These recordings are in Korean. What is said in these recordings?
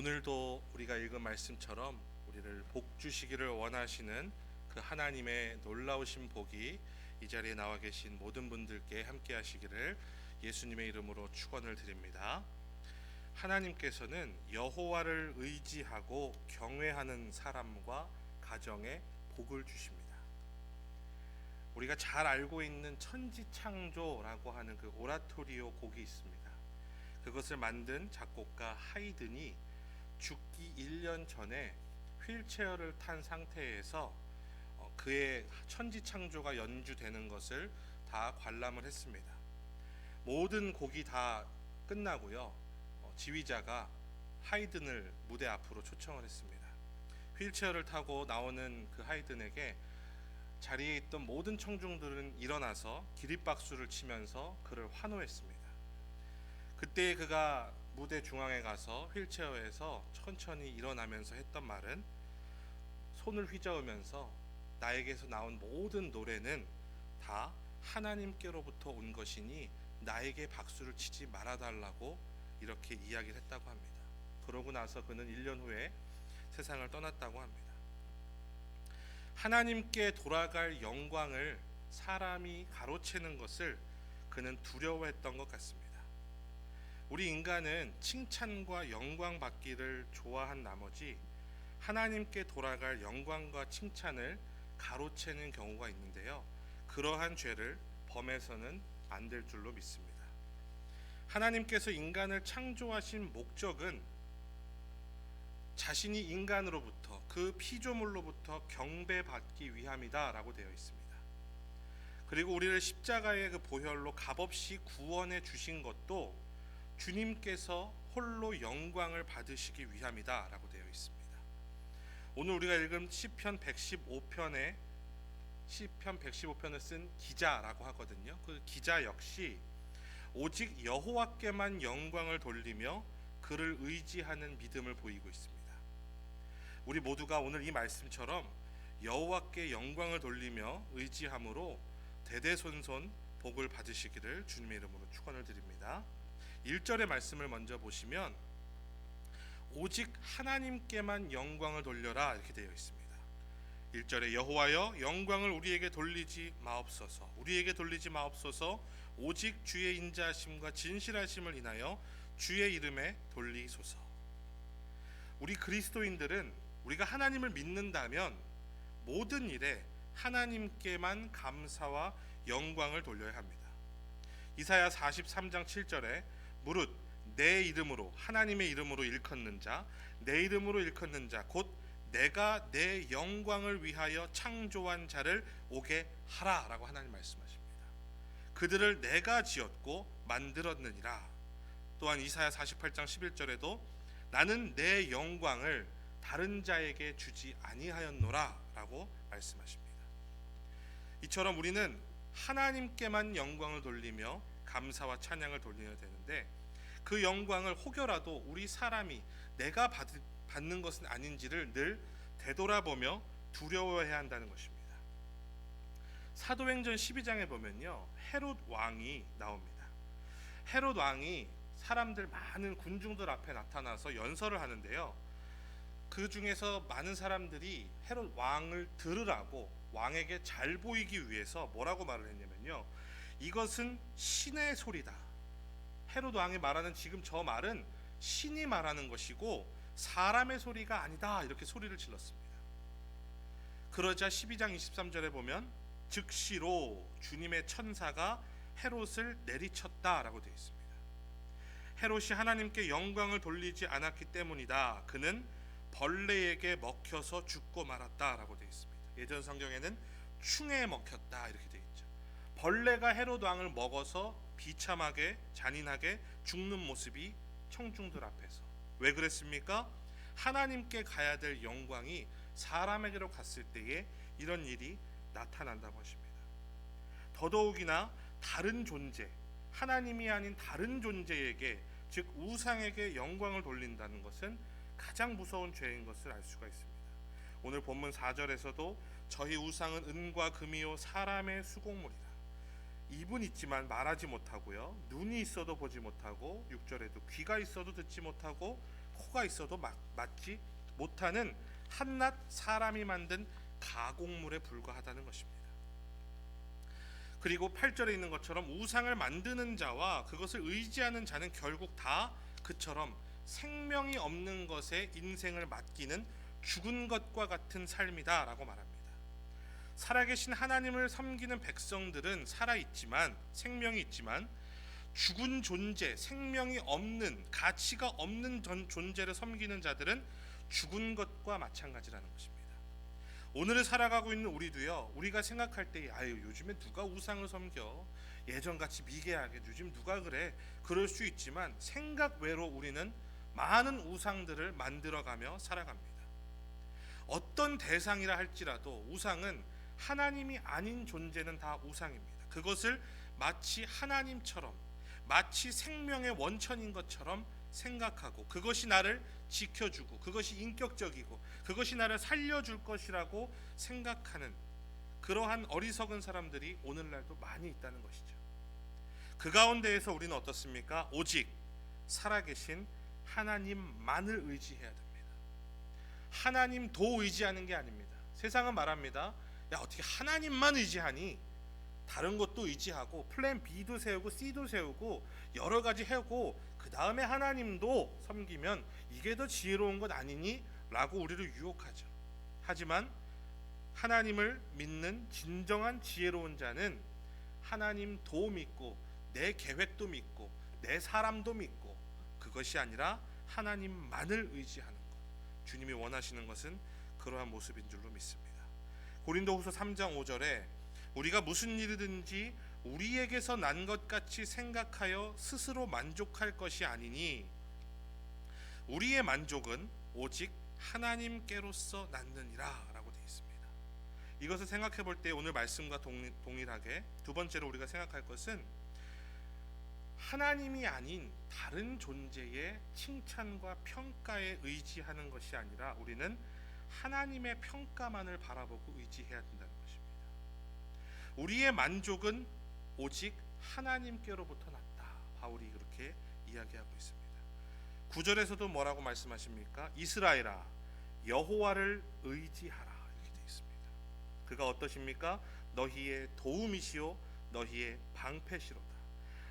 오늘도 우리가 읽은 말씀처럼 우리를 복 주시기를 원하시는 그 하나님의 놀라우신 복이 이 자리에 나와 계신 모든 분들께 함께 하시기를 예수님의 이름으로 축원을 드립니다. 하나님께서는 여호와를 의지하고 경외하는 사람과 가정에 복을 주십니다. 우리가 잘 알고 있는 천지창조라고 하는 그 오라토리오 곡이 있습니다. 그것을 만든 작곡가 하이든이 죽기 1년 전에 휠체어를 탄 상태에서 어, 그의 천지창조가 연주되는 것을 다 관람을 했습니다. 모든 곡이 다 끝나고요. 어, 지휘자가 하이든을 무대 앞으로 초청을 했습니다. 휠체어를 타고 나오는 그 하이든에게 자리에 있던 모든 청중들은 일어나서 기립박수를 치면서 그를 환호했습니다. 그때 그가 무대 중앙에 가서 휠체어에서 천천히 일어나면서 했던 말은 손을 휘저으면서 나에게서 나온 모든 노래는 다 하나님께로부터 온 것이니 나에게 박수를 치지 말아달라고 이렇게 이야기를 했다고 합니다. 그러고 나서 그는 1년 후에 세상을 떠났다고 합니다. 하나님께 돌아갈 영광을 사람이 가로채는 것을 그는 두려워했던 것 같습니다. 우리 인간은 칭찬과 영광 받기를 좋아한 나머지 하나님께 돌아갈 영광과 칭찬을 가로채는 경우가 있는데요. 그러한 죄를 범해서는 안 될 줄로 믿습니다. 하나님께서 인간을 창조하신 목적은 자신이 인간으로부터 그 피조물로부터 경배받기 위함이다라고 되어 있습니다. 그리고 우리를 십자가의 그 보혈로 값없이 구원해 주신 것도 주님께서 홀로 영광을 받으시기 위함이다라고 되어 있습니다. 오늘 우리가 읽은 시편 115편에 시편 115편을 쓴 기자라고 하거든요. 그 기자 역시 오직 여호와께만 영광을 돌리며 그를 의지하는 믿음을 보이고 있습니다. 우리 모두가 오늘 이 말씀처럼 여호와께 영광을 돌리며 의지함으로 대대손손 복을 받으시기를 주님의 이름으로 축원을 드립니다. 1절의 말씀을 먼저 보시면 오직 하나님께만 영광을 돌려라 이렇게 되어 있습니다. 1절에 여호와여 영광을 우리에게 돌리지 마옵소서. 우리에게 돌리지 마옵소서. 오직 주의 인자하심과 진실하심을 인하여 주의 이름에 돌리소서. 우리 그리스도인들은 우리가 하나님을 믿는다면 모든 일에 하나님께만 감사와 영광을 돌려야 합니다. 이사야 43장 7절에 무릇 내 이름으로 하나님의 이름으로 일컫는 자, 내 이름으로 일컫는 자, 곧 내가 내 영광을 위하여 창조한 자를 오게 하라라고 하나님 말씀하십니다. 그들을 내가 지었고 만들었느니라. 또한 이사야 48장 11절에도 나는 내 영광을 다른 자에게 주지 아니하였노라라고 말씀하십니다. 이처럼 우리는 하나님께만 영광을 돌리며 감사와 찬양을 돌려야 되는데 그 영광을 혹여라도 우리 사람이 내가 받, 받는 것은 아닌지를 늘 되돌아보며 두려워해야 한다는 것입니다. 사도행전 12장에 보면요. 헤롯 왕이 나옵니다. 헤롯 왕이 사람들 많은 군중들 앞에 나타나서 연설을 하는데요. 그 중에서 많은 사람들이 헤롯 왕을 들으라고 왕에게 잘 보이기 위해서 뭐라고 말을 했냐면요. 이것은 신의 소리다. 헤롯 왕이 말하는 지금 저 말은 신이 말하는 것이고 사람의 소리가 아니다. 이렇게 소리를 질렀습니다. 그러자 12장 23절에 보면 즉시로 주님의 천사가 헤롯을 내리쳤다라고 되어 있습니다. 헤롯이 하나님께 영광을 돌리지 않았기 때문이다. 그는 벌레에게 먹혀서 죽고 말았다라고 되어 있습니다. 예전 성경에는 충에 먹혔다 이렇게. 벌레가 헤롯 왕을 먹어서 비참하게 잔인하게 죽는 모습이 청중들 앞에서 왜 그랬습니까? 하나님께 가야 될 영광이 사람에게로 갔을 때에 이런 일이 나타난다고 하십니다. 더더욱이나 다른 존재, 하나님이 아닌 다른 존재에게 즉 우상에게 영광을 돌린다는 것은 가장 무서운 죄인 것을 알 수가 있습니다. 오늘 본문 4절에서도 저희 우상은 은과 금이요 사람의 수공물이다. 입은 있지만 말하지 못하고요. 눈이 있어도 보지 못하고 6절에도 귀가 있어도 듣지 못하고 코가 있어도 막, 맞지 못하는 한낱 사람이 만든 가공물에 불과하다는 것입니다. 그리고 8절에 있는 것처럼 우상을 만드는 자와 그것을 의지하는 자는 결국 다 그처럼 생명이 없는 것에 인생을 맡기는 죽은 것과 같은 삶이다라고 말합니다. 살아계신 하나님을 섬기는 백성들은 살아 있지만 생명이 있지만 죽은 존재, 생명이 없는 가치가 없는 전- 존재를 섬기는 자들은 죽은 것과 마찬가지라는 것입니다. 오늘을 살아가고 있는 우리도요. 우리가 생각할 때 아유 요즘에 누가 우상을 섬겨 예전같이 미개하게 요즘 누가 그래 그럴 수 있지만 생각 외로 우리는 많은 우상들을 만들어가며 살아갑니다. 어떤 대상이라 할지라도 우상은 하나님이 아닌 존재는 다 우상입니다. 그것을 마치 하나님처럼 마치 생명의 원천인 것처럼 생각하고 그것이 나를 지켜주고 그것이 인격적이고 그것이 나를 살려줄 것이라고 생각하는 그러한 어리석은 사람들이 오늘날도 많이 있다는 것이죠. 그 가운데에서 우리는 어떻습니까? 오직 살아계신 하나님만을 의지해야 됩니다. 하나님 도 의지하는 게 아닙니다. 세상은 말합니다. 야 어떻게 하나님만 의지하니? 다른 것도 의지하고 플랜 B도 세우고 C도 세우고 여러 가지 하고 그 다음에 하나님도 섬기면 이게 더 지혜로운 것 아니니? 라고 우리를 유혹하죠. 하지만 하나님을 믿는 진정한 지혜로운 자는 하나님 도 믿고 내 계획도 믿고 내 사람도 믿고 그것이 아니라 하나님만을 의지하는 것. 주님이 원하시는 것은 그러한 모습인 줄로 믿습니다. 고린도후서 3장 5절에 우리가 무슨 일이든지 우리에게서 난 것 같이 생각하여 스스로 만족할 것이 아니니 우리의 만족은 오직 하나님께로서 낳느니라라고 되어 있습니다. 이것을 생각해 볼 때 오늘 말씀과 동일, 동일하게 두 번째로 우리가 생각할 것은 하나님이 아닌 다른 존재의 칭찬과 평가에 의지하는 것이 아니라 우리는 하나님의 평가만을 바라보고 의지해야 된다는 것입니다. 우리의 만족은 오직 하나님께로부터 났다. 바울이 그렇게 이야기하고 있습니다. 구절에서도 뭐라고 말씀하십니까? 이스라엘아 여호와를 의지하라 이렇게 되어 있습니다. 그가 어떠십니까? 너희의 도움이시요 너희의 방패시로다.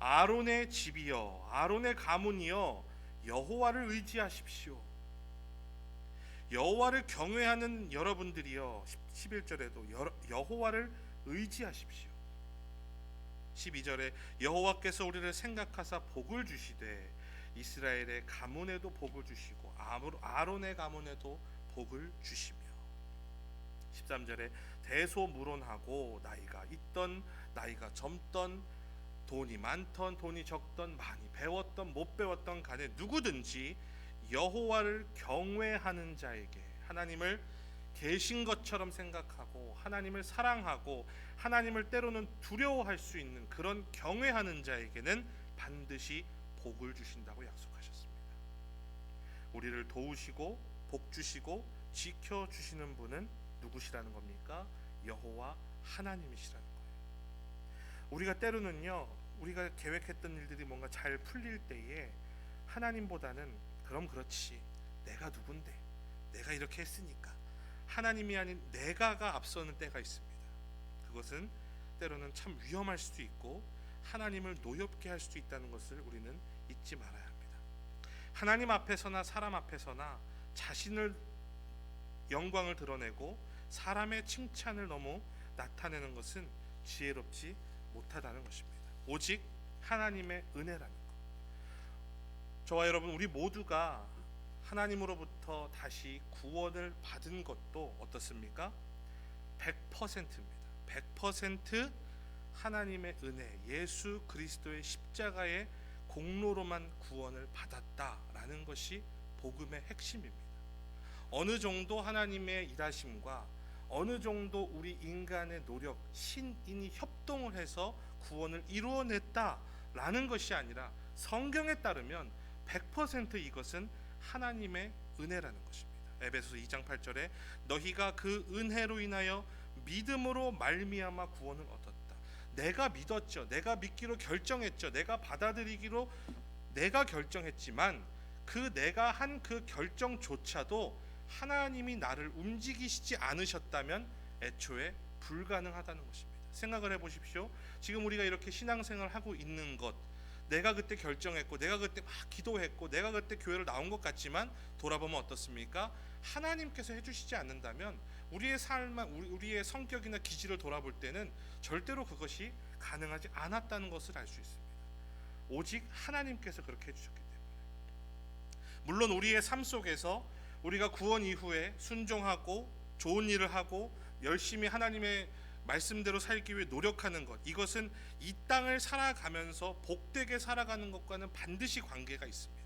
아론의 집이여 아론의 가문이여 여호와를 의지하십시오. 여호와를 경외하는 여러분들이여 11절에도 여호와를 의지하십시오. 12절에 여호와께서 우리를 생각하사 복을 주시되 이스라엘의 가문에도 복을 주시고 아론의 가문에도 복을 주시며 13절에 대소무론하고 나이가 있던 나이가 젊던 돈이 많던 돈이 적던 많이 배웠던 못 배웠던 간에 누구든지 여호와를 경외하는 자에게 하나님을 계신 것처럼 생각하고 하나님을 사랑하고 하나님을 때로는 두려워할 수 있는 그런 경외하는 자에게는 반드시 복을 주신다고 약속하셨습니다. 우리를 도우시고 복 주시고 지켜 주시는 분은 누구시라는 겁니까? 여호와 하나님이시라는 거예요. 우리가 때로는요, 우리가 계획했던 일들이 뭔가 잘 풀릴 때에 하나님보다는 그럼 그렇지, 내가 누군데, 내가 이렇게 했으니까 하나님이 아닌 내가가 앞서는 때가 있습니다. 그것은 때로는 참 위험할 수도 있고 하나님을 노엽게 할 수도 있다는 것을 우리는 잊지 말아야 합니다. 하나님 앞에서나 사람 앞에서나 자신을 영광을 드러내고 사람의 칭찬을 너무 나타내는 것은 지혜롭지 못하다는 것입니다. 오직 하나님의 은혜라는 것. 저와 여러분 우리 모두가 하나님으로부터 다시 구원을 받은 것도 어떻습니까? 100%입니다. 100% 하나님의 은혜, 예수 그리스도의 십자가의 공로로만 구원을 받았다라는 것이 복음의 핵심입니다. 어느 정도 하나님의 일하심과 어느 정도 우리 인간의 노력, 신인이 협동을 해서 구원을 이루어냈다라는 것이 아니라 성경에 따르면 100% 이것은 하나님의 은혜라는 것입니다. 에베소서 2장 8절에 너희가 그 은혜로 인하여 믿음으로 말미암아 구원을 얻었다. 내가 믿었죠. 내가 믿기로 결정했죠. 내가 받아들이기로 내가 결정했지만 그 내가 한 그 결정조차도 하나님이 나를 움직이시지 않으셨다면 애초에 불가능하다는 것입니다. 생각을 해 보십시오. 지금 우리가 이렇게 신앙생활 하고 있는 것, 내가 그때 결정했고, 내가 그때 막 기도했고, 내가 그때 교회를 나온 것 같지만 돌아보면 어떻습니까? 하나님께서 해주시지 않는다면 우리의 삶, 우리의 성격이나 기질을 돌아볼 때는 절대로 그것이 가능하지 않았다는 것을 알 수 있습니다. 오직 하나님께서 그렇게 해주셨기 때문에. 물론 우리의 삶 속에서 우리가 구원 이후에 순종하고 좋은 일을 하고 열심히 하나님의 말씀대로 살기 위해 노력하는 것 이것은 이 땅을 살아가면서 복되게 살아가는 것과는 반드시 관계가 있습니다.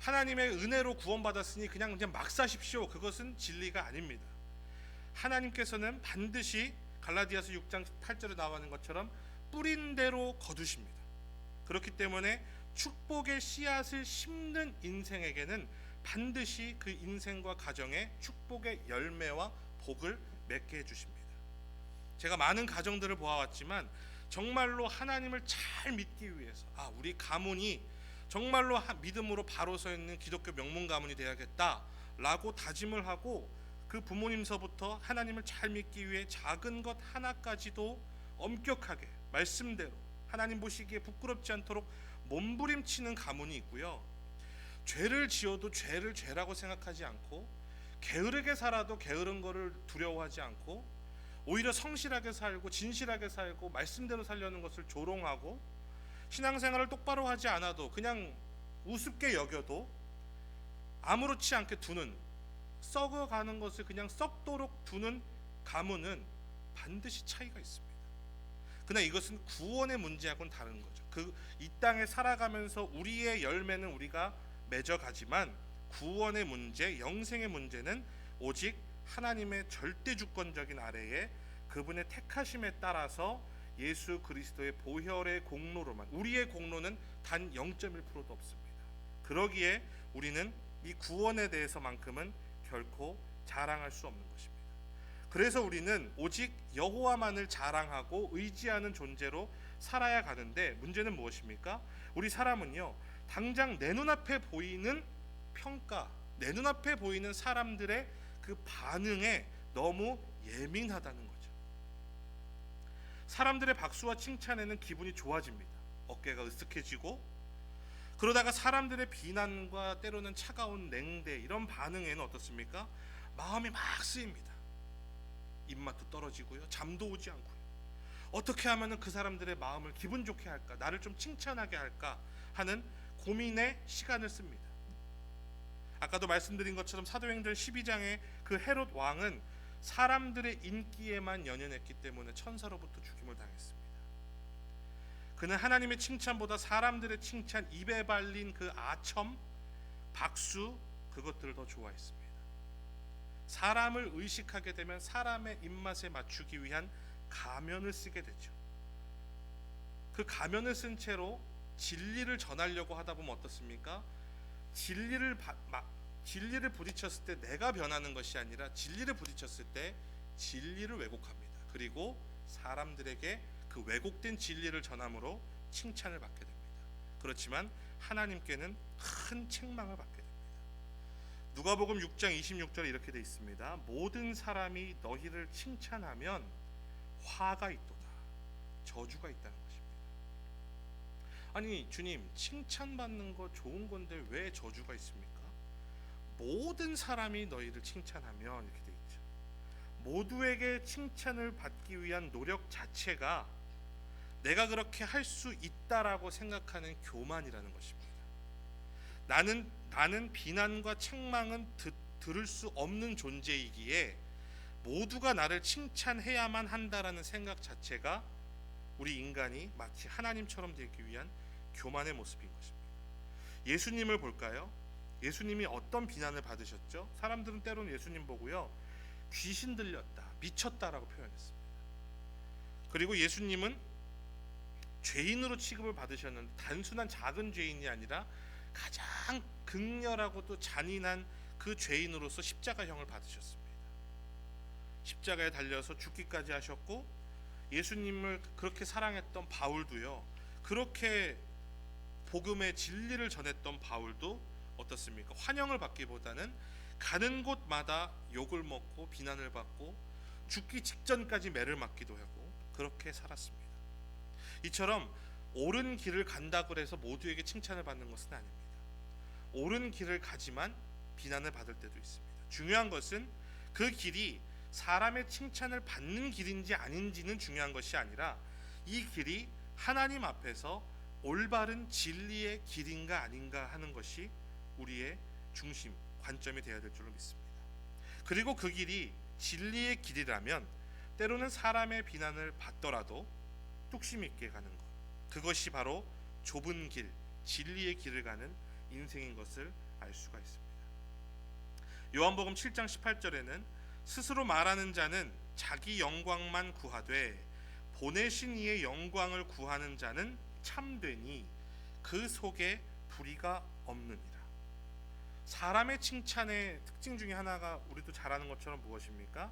하나님의 은혜로 구원받았으니 그냥 그냥 막 사십시오. 그것은 진리가 아닙니다. 하나님께서는 반드시 갈라디아서 6장 8절에 나와는 것처럼 뿌린 대로 거두십니다. 그렇기 때문에 축복의 씨앗을 심는 인생에게는 반드시 그 인생과 가정에 축복의 열매와 복을 맺게 해 주십니다. 제가 많은 가정들을 보아왔지만 정말로 하나님을 잘 믿기 위해서 아 우리 가문이 정말로 믿음으로 바로 서 있는 기독교 명문 가문이 되야겠다라고 다짐을 하고 그 부모님서부터 하나님을 잘 믿기 위해 작은 것 하나까지도 엄격하게 말씀대로 하나님 보시기에 부끄럽지 않도록 몸부림치는 가문이 있고요. 죄를 지어도 죄를 죄라고 생각하지 않고 게으르게 살아도 게으른 거를 두려워하지 않고 오히려 성실하게 살고 진실하게 살고 말씀대로 살려는 것을 조롱하고 신앙생활을 똑바로 하지 않아도 그냥 우습게 여겨도 아무렇지 않게 두는 썩어가는 것을 그냥 썩도록 두는 가문은 반드시 차이가 있습니다. 그러나 이것은 구원의 문제하고는 다른 거죠. 그 이 땅에 살아가면서 우리의 열매는 우리가 맺어가지만 구원의 문제, 영생의 문제는 오직 하나님의 절대 주권적인 아래에 그분의 택하심에 따라서 예수 그리스도의 보혈의 공로로만 우리의 공로는 단 0.1%도 없습니다. 그러기에 우리는 이 구원에 대해서만큼은 결코 자랑할 수 없는 것입니다. 그래서 우리는 오직 여호와만을 자랑하고 의지하는 존재로 살아야 가는데 문제는 무엇입니까? 우리 사람은요. 당장 내 눈앞에 보이는 평가, 내 눈앞에 보이는 사람들의 그 반응에 너무 예민하다는 거죠. 사람들의 박수와 칭찬에는 기분이 좋아집니다. 어깨가 으쓱해지고 그러다가 사람들의 비난과 때로는 차가운 냉대 이런 반응에는 어떻습니까? 마음이 막 쓰입니다. 입맛도 떨어지고요. 잠도 오지 않고요. 어떻게 하면 그 사람들의 마음을 기분 좋게 할까? 나를 좀 칭찬하게 할까? 하는 고민의 시간을 씁니다. 아까도 말씀드린 것처럼 사도행전 12장의 그 헤롯 왕은 사람들의 인기에만 연연했기 때문에 천사로부터 죽임을 당했습니다. 그는 하나님의 칭찬보다 사람들의 칭찬, 입에 발린 그 아첨, 박수 그것들을 더 좋아했습니다. 사람을 의식하게 되면 사람의 입맛에 맞추기 위한 가면을 쓰게 되죠. 그 가면을 쓴 채로 진리를 전하려고 하다 보면 어떻습니까? 진리를 바, 마, 진리를 부딪혔을 때 내가 변하는 것이 아니라 진리를 부딪혔을 때 진리를 왜곡합니다. 그리고 사람들에게 그 왜곡된 진리를 전함으로 칭찬을 받게 됩니다. 그렇지만 하나님께는 큰 책망을 받게 됩니다. 누가복음 6장 26절에 이렇게 돼 있습니다. 모든 사람이 너희를 칭찬하면 화가 있도다. 저주가 있다는 것입니다. 아니 주님 칭찬받는 거 좋은 건데 왜 저주가 있습니까? 모든 사람이 너희를 칭찬하면 이렇게 돼 있죠. 모두에게 칭찬을 받기 위한 노력 자체가 내가 그렇게 할 수 있다라고 생각하는 교만이라는 것입니다. 나는 나는 비난과 책망은 듣, 들을 수 없는 존재이기에 모두가 나를 칭찬해야만 한다라는 생각 자체가 우리 인간이 마치 하나님처럼 되기 위한 교만의 모습인 것입니다. 예수님을 볼까요? 예수님이 어떤 비난을 받으셨죠? 사람들은 때로는 예수님 보고요. 귀신 들렸다, 미쳤다라고 표현했습니다. 그리고 예수님은 죄인으로 취급을 받으셨는데 단순한 작은 죄인이 아니라 가장 극렬하고 또 잔인한 그 죄인으로서 십자가형을 받으셨습니다. 십자가에 달려서 죽기까지 하셨고 예수님을 그렇게 사랑했던 바울도요. 그렇게 복음의 진리를 전했던 바울도 어떻습니까? 환영을 받기보다는 가는 곳마다 욕을 먹고 비난을 받고 죽기 직전까지 매를 맞기도 하고 그렇게 살았습니다. 이처럼 옳은 길을 간다고 해서 모두에게 칭찬을 받는 것은 아닙니다. 옳은 길을 가지만 비난을 받을 때도 있습니다. 중요한 것은 그 길이 사람의 칭찬을 받는 길인지 아닌지는 중요한 것이 아니라 이 길이 하나님 앞에서 올바른 진리의 길인가 아닌가 하는 것이 우리의 중심 관점이 되어야 될 줄로 믿습니다. 그리고 그 길이 진리의 길이라면 때로는 사람의 비난을 받더라도 뚝심 있게 가는 것 그것이 바로 좁은 길 진리의 길을 가는 인생인 것을 알 수가 있습니다. 요한복음 7장 18절에는 스스로 말하는 자는 자기 영광만 구하되 보내신 이의 영광을 구하는 자는 참되니 그 속에 불의가 없느니라. 사람의 칭찬의 특징 중에 하나가 우리도 잘 아는 것처럼 무엇입니까?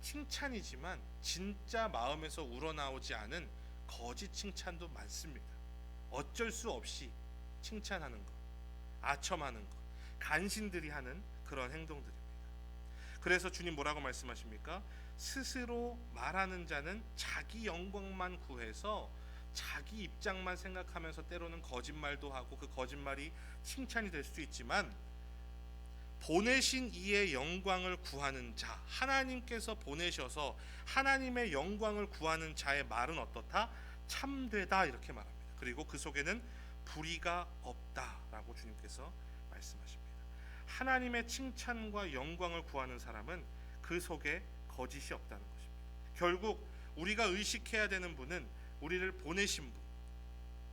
칭찬이지만 진짜 마음에서 우러나오지 않은 거짓 칭찬도 많습니다. 어쩔 수 없이 칭찬하는 것, 아첨하는 것, 간신들이 하는 그런 행동들입니다. 그래서 주님 뭐라고 말씀하십니까? 스스로 말하는 자는 자기 영광만 구해서 자기 입장만 생각하면서 때로는 거짓말도 하고 그 거짓말이 칭찬이 될수 있지만 보내신 이의 영광을 구하는 자 하나님께서 보내셔서 하나님의 영광을 구하는 자의 말은 어떻다? 참되다 이렇게 말합니다. 그리고 그 속에는 불의가 없다라고 주님께서 말씀하십니다. 하나님의 칭찬과 영광을 구하는 사람은 그 속에 거짓이 없다는 것입니다. 결국 우리가 의식해야 되는 분은 우리를 보내신 분.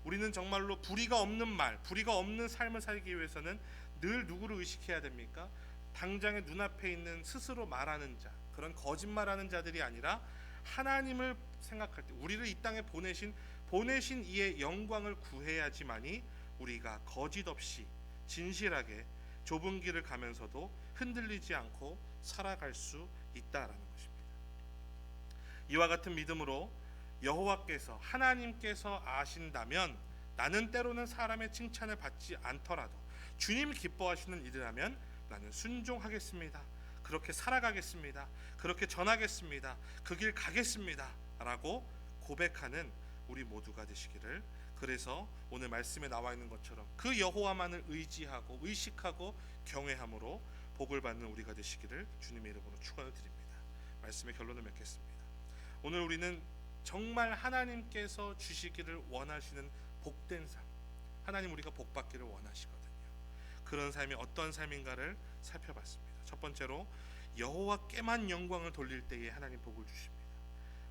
우리는 정말로 불의가 없는 말, 불의가 없는 삶을 살기 위해서는 늘 누구를 의식해야 됩니까? 당장에 눈앞에 있는 스스로 말하는 자, 그런 거짓말하는 자들이 아니라 하나님을 생각할 때 우리를 이 땅에 보내신 보내신 이의 영광을 구해야지만이 우리가 거짓 없이 진실하게 좁은 길을 가면서도 흔들리지 않고 살아갈 수 있다라는 것입니다. 이와 같은 믿음으로 여호와께서 하나님께서 아신다면 나는 때로는 사람의 칭찬을 받지 않더라도 주님이 기뻐하시는 일이라면 나는 순종하겠습니다. 그렇게 살아가겠습니다. 그렇게 전하겠습니다. 그 길 가겠습니다라고 고백하는 우리 모두가 되시기를 그래서 오늘 말씀에 나와 있는 것처럼 그 여호와만을 의지하고 의식하고 경외함으로 복을 받는 우리가 되시기를 주님의 이름으로 축원드립니다. 말씀의 결론을 맺겠습니다. 오늘 우리는 정말 하나님께서 주시기를 원하시는 복된 삶, 하나님 우리가 복 받기를 원하시거든요. 그런 삶이 어떤 삶인가를 살펴봤습니다. 첫 번째로 여호와께만 영광을 돌릴 때에 하나님 복을 주십니다.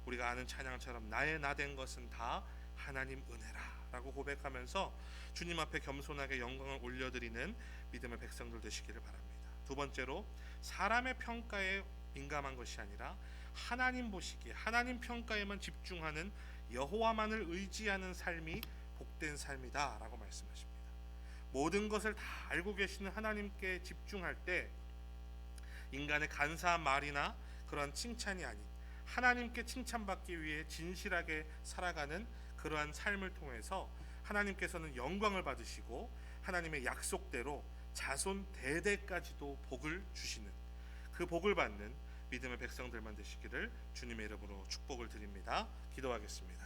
우리가 아는 찬양처럼 나의 나 된 것은 다 하나님 은혜라라고 고백하면서 주님 앞에 겸손하게 영광을 올려드리는 믿음의 백성들 되시기를 바랍니다. 두 번째로 사람의 평가에 민감한 것이 아니라 하나님 보시기에 하나님 평가에만 집중하는 여호와만을 의지하는 삶이 복된 삶이다라고 말씀하십니다. 모든 것을 다 알고 계시는 하나님께 집중할 때 인간의 간사한 말이나 그런 칭찬이 아닌 하나님께 칭찬받기 위해 진실하게 살아가는 그러한 삶을 통해서 하나님께서는 영광을 받으시고 하나님의 약속대로 자손 대대까지도 복을 주시는 그 복을 받는 믿음의 백성들만 되시기를 주님의 이름으로 축복을 드립니다. 기도하겠습니다.